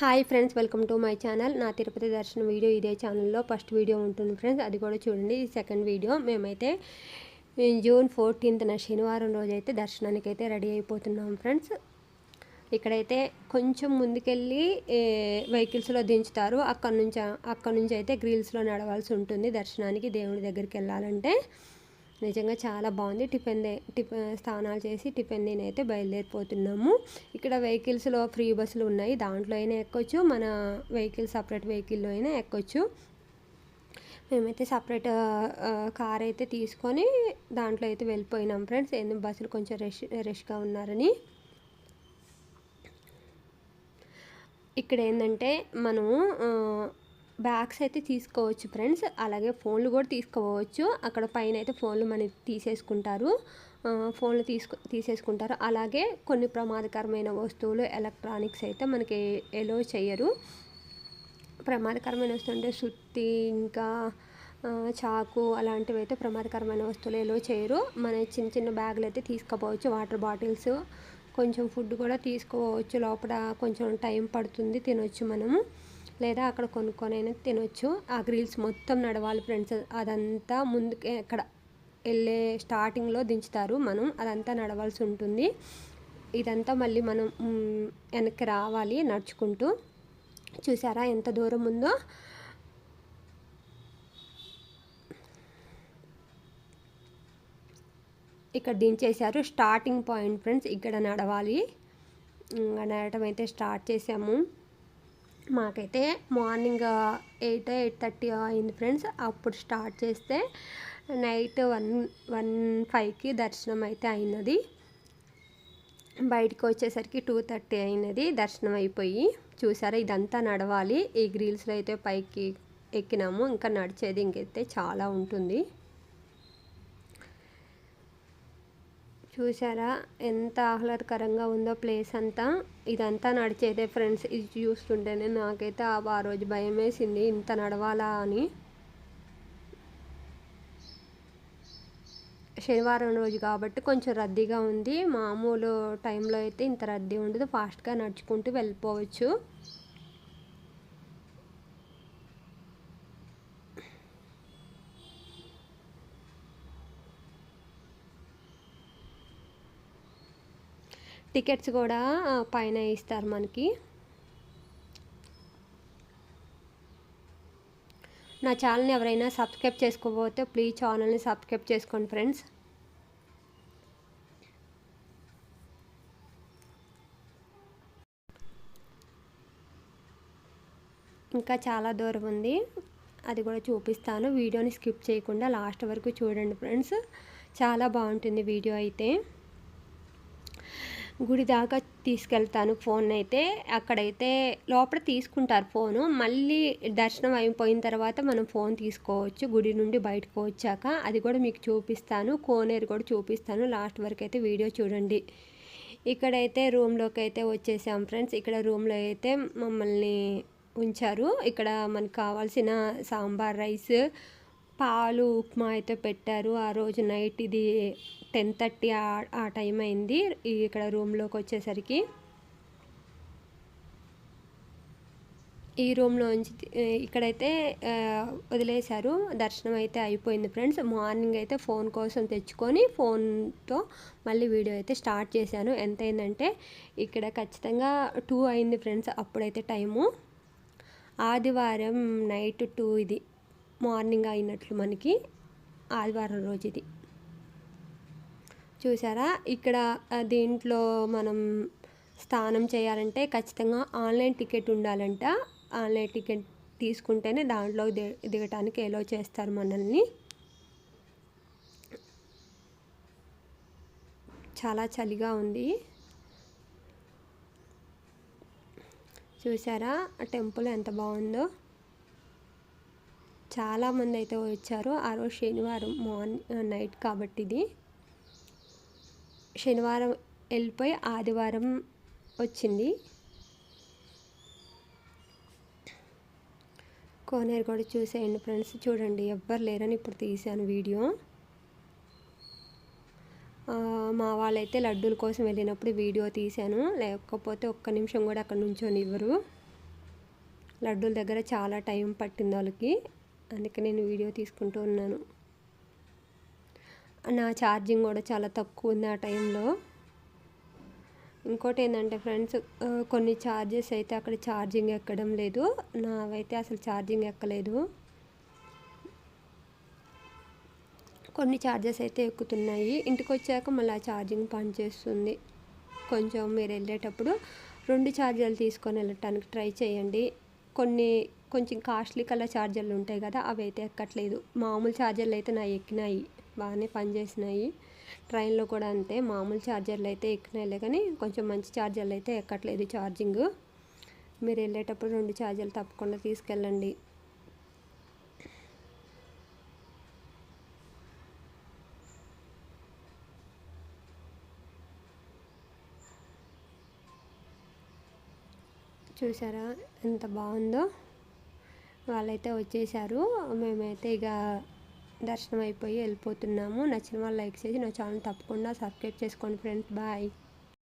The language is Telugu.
Hi friends welcome to my channel. నా తిరుపతి దర్శనం వీడియో ఇదే ఛానల్లో. ఫస్ట్ వీడియో ఉంటుంది ఫ్రెండ్స్ అది కూడా చూడండి. ఇది సెకండ్ వీడియో. మేమైతే జూన్ ఫోర్టీన్త్న శనివారం రోజు అయితే దర్శనానికి అయితే రెడీ అయిపోతున్నాం ఫ్రెండ్స్. ఇక్కడైతే కొంచెం ముందుకెళ్ళి వెహికల్స్లో దించుతారు. అక్కడ నుంచి అక్కడ నుంచి అయితే గ్రిల్స్లో నడవాల్సి ఉంటుంది దర్శనానికి దేవుడి దగ్గరికి వెళ్ళాలంటే. నిజంగా చాలా బాగుంది. టిఫిన్ టిఫిన్ స్నానాలు చేసి టిఫిన్ నేనైతే అయితే బయలుదేరిపోతున్నాము. ఇక్కడ వెహికల్స్లో ఫ్రీ బస్సులు ఉన్నాయి. దాంట్లో అయినా ఎక్కొచ్చు. మన వెహికల్ సపరేట్ వెహికల్లో అయినా ఎక్కొచ్చు. మేమైతే సపరేట్ కార్ అయితే తీసుకొని దాంట్లో అయితే వెళ్ళిపోయినాం ఫ్రెండ్స్. ఎందుకు బస్సులు కొంచెం రష్ రష్గా ఉన్నారని. ఇక్కడ ఏంటంటే మనము బ్యాగ్స్ అయితే తీసుకోవచ్చు ఫ్రెండ్స్. అలాగే ఫోన్లు కూడా తీసుకోవచ్చు. అక్కడ పైన అయితే ఫోన్లు మనకి తీసేసుకుంటారు. ఫోన్లు తీసుకు తీసేసుకుంటారు. అలాగే కొన్ని ప్రమాదకరమైన వస్తువులు ఎలక్ట్రానిక్స్ అయితే మనకి ఎలో చేయరు. ప్రమాదకరమైన వస్తువు అంటే సుత్తి ఇంకా చాకు అలాంటివి అయితే ప్రమాదకరమైన వస్తువులు ఎలో చేయరు. మన చిన్న చిన్న బ్యాగులు అయితే తీసుకోపోవచ్చు వాటర్ బాటిల్స్ కొంచెం ఫుడ్ కూడా తీసుకోవచ్చు. లోపల కొంచెం టైం పడుతుంది తినొచ్చు మనము. లేదా అక్కడ కొనుక్కొనైనా తినొచ్చు. ఆ గ్రిల్స్ మొత్తం నడవాలి ఫ్రెండ్స్. అదంతా ముందుకే అక్కడ వెళ్ళే స్టార్టింగ్లో దించుతారు మనం. అదంతా నడవాల్సి ఉంటుంది. ఇదంతా మళ్ళీ మనం వెనక్కి రావాలి నడుచుకుంటూ. చూసారా ఎంత దూరం ఉందో? ఇక్కడ దించేశారు. స్టార్టింగ్ పాయింట్ ఫ్రెండ్స్ ఇక్కడ నడవాలి. నడవటం అయితే స్టార్ట్ చేసాము మాకైతే మార్నింగ్ ఎయిట్ ఎయిట్ థర్టీ అయింది ఫ్రెండ్స్. అప్పుడు స్టార్ట్ చేస్తే నైట్ వన్ వన్ ఫైవ్కి దర్శనం అయితే అయినది. బయటకు వచ్చేసరికి టూ థర్టీ అయినది దర్శనం అయిపోయి. చూసారా ఇదంతా నడవాలి. ఈ గ్రీల్స్లో అయితే పైకి ఎక్కినాము. ఇంకా నడిచేది ఇంకైతే చాలా ఉంటుంది. చూసారా ఎంత ఆహ్లాదకరంగా ఉందో ప్లేస్ అంతా. ఇదంతా నడిచేదే ఫ్రెండ్స్ ఇది చూస్తుంటేనే నాకైతే ఆ రోజు భయం వేసింది ఇంత నడవాలా అని. శనివారం రోజు కాబట్టి కొంచెం రద్దీగా ఉంది. మామూలు టైంలో అయితే ఇంత రద్దీ ఉండదు. ఫాస్ట్గా నడుచుకుంటూ వెళ్ళిపోవచ్చు. టికెట్స్ కూడా పైన ఇస్తారు మనకి. నా ఛానల్ని ఎవరైనా సబ్స్క్రైబ్ చేసుకోకపోతే ప్లీజ్ ఛానల్ని సబ్స్క్రైబ్ చేసుకోండి ఫ్రెండ్స్. ఇంకా చాలా దూరం ఉంది. అది కూడా చూపిస్తాను. వీడియోని స్కిప్ చేయకుండా లాస్ట్ వరకు చూడండి ఫ్రెండ్స్. చాలా బాగుంటుంది వీడియో అయితే. గుడి దాకా తీసుకెళ్తాను ఫోన్ అయితే. అక్కడైతే లోపల తీసుకుంటారు ఫోను. మళ్ళీ దర్శనం అయిపోయిన తర్వాత మనం ఫోన్ తీసుకోవచ్చు. గుడి నుండి బయటకు వచ్చాక అది కూడా మీకు చూపిస్తాను. కోనేరు కూడా చూపిస్తాను. లాస్ట్ వరకు అయితే వీడియో చూడండి. ఇక్కడైతే రూమ్లోకి అయితే వచ్చేసాం ఫ్రెండ్స్. ఇక్కడ రూమ్లో అయితే మమ్మల్ని ఉంచారు. ఇక్కడ మనకు కావాల్సిన సాంబార్ రైస్ పాలు ఉప్మా అయితే పెట్టారు. ఆ రోజు నైట్ ఇది టెన్ థర్టీ ఆ టైం అయింది ఇక్కడ రూమ్లోకి వచ్చేసరికి. ఈ రూమ్లోంచి ఇక్కడైతే వదిలేశారు. దర్శనం అయితే అయిపోయింది ఫ్రెండ్స్. మార్నింగ్ అయితే ఫోన్ కోసం తెచ్చుకొని ఫోన్తో మళ్ళీ వీడియో అయితే స్టార్ట్ చేశాను. ఎంత అయిందంటే ఇక్కడ ఖచ్చితంగా టూ అయింది ఫ్రెండ్స్ అప్పుడైతే టైము. ఆదివారం నైట్ టూ ఇది. మార్నింగ్ అయినట్లు మనకి ఆదివారం రోజు ఇది. చూసారా? ఇక్కడ దీంట్లో మనం స్నానం చేయాలంటే ఖచ్చితంగా ఆన్లైన్ టికెట్ ఉండాలంట. ఆన్లైన్ టికెట్ తీసుకుంటేనే దాంట్లో దిగటానికి ఎలో చేస్తారు మనల్ని. చాలా చలిగా ఉంది. చూసారా? టెంపుల్ ఎంత బాగుందో. చాలామంది అయితే వచ్చారు. ఆ రోజు శనివారం మార్నింగ్ నైట్ కాబట్టి ఇది శనివారం వెళ్ళిపోయి ఆదివారం వచ్చింది. కోనేరు కూడా చూసేయండి ఫ్రెండ్స్. చూడండి ఎవ్వరు లేరని ఇప్పుడు తీశాను వీడియో. మా వాళ్ళైతే లడ్డూల కోసం వెళ్ళినప్పుడు వీడియో తీశాను. లేకపోతే ఒక్క నిమిషం కూడా అక్కడ నుంచొని ఇవ్వరు. లడ్డూల దగ్గర చాలా టైం పట్టింది వాళ్ళకి. అందుకే నేను వీడియో తీసుకుంటూ ఉన్నాను. నా ఛార్జింగ్ కూడా చాలా తక్కువ ఉంది ఆ టైంలో. ఇంకోటి ఏంటంటే ఫ్రెండ్స్ కొన్ని ఛార్జెస్ అయితే అక్కడ ఛార్జింగ్ ఎక్కడం లేదు. నావైతే అసలు ఛార్జింగ్ ఎక్కలేదు. కొన్ని ఛార్జెస్ అయితే ఎక్కుతున్నాయి. ఇంటికి వచ్చాక మళ్ళీ ఆ ఛార్జింగ్ పనిచేస్తుంది. కొంచెం మీరు వెళ్ళేటప్పుడు రెండు ఛార్జర్లు తీసుకొని వెళ్ళటానికి ట్రై చేయండి. కొన్ని కొంచెం కాస్ట్లీ కలర్ ఛార్జర్లు ఉంటాయి కదా అవి అయితే ఎక్కట్లేదు. మామూలు ఛార్జర్లు అయితే నా ఎక్కినాయి. బాగానే పనిచేసినాయి ట్రైన్లో కూడా అంతే మామూలు ఛార్జర్లు అయితే ఎక్కినాయిలే కానీ కొంచెం మంచి ఛార్జర్లు అయితే ఎక్కట్లేదు ఛార్జింగ్. మీరు వెళ్ళేటప్పుడు రెండు ఛార్జర్లు తప్పకుండా తీసుకెళ్ళండి. చూసారా ఎంత బాగుందో. వాళ్ళైతే వచ్చేసారు. మేమైతే ఇక దర్శనం అయిపోయి వెళ్ళిపోతున్నాము. నచ్చిన వాళ్ళు లైక్ చేసి నా ఛానల్ తప్పకుండా సబ్స్క్రైబ్ చేసుకోండి ఫ్రెండ్స్. బాయ్.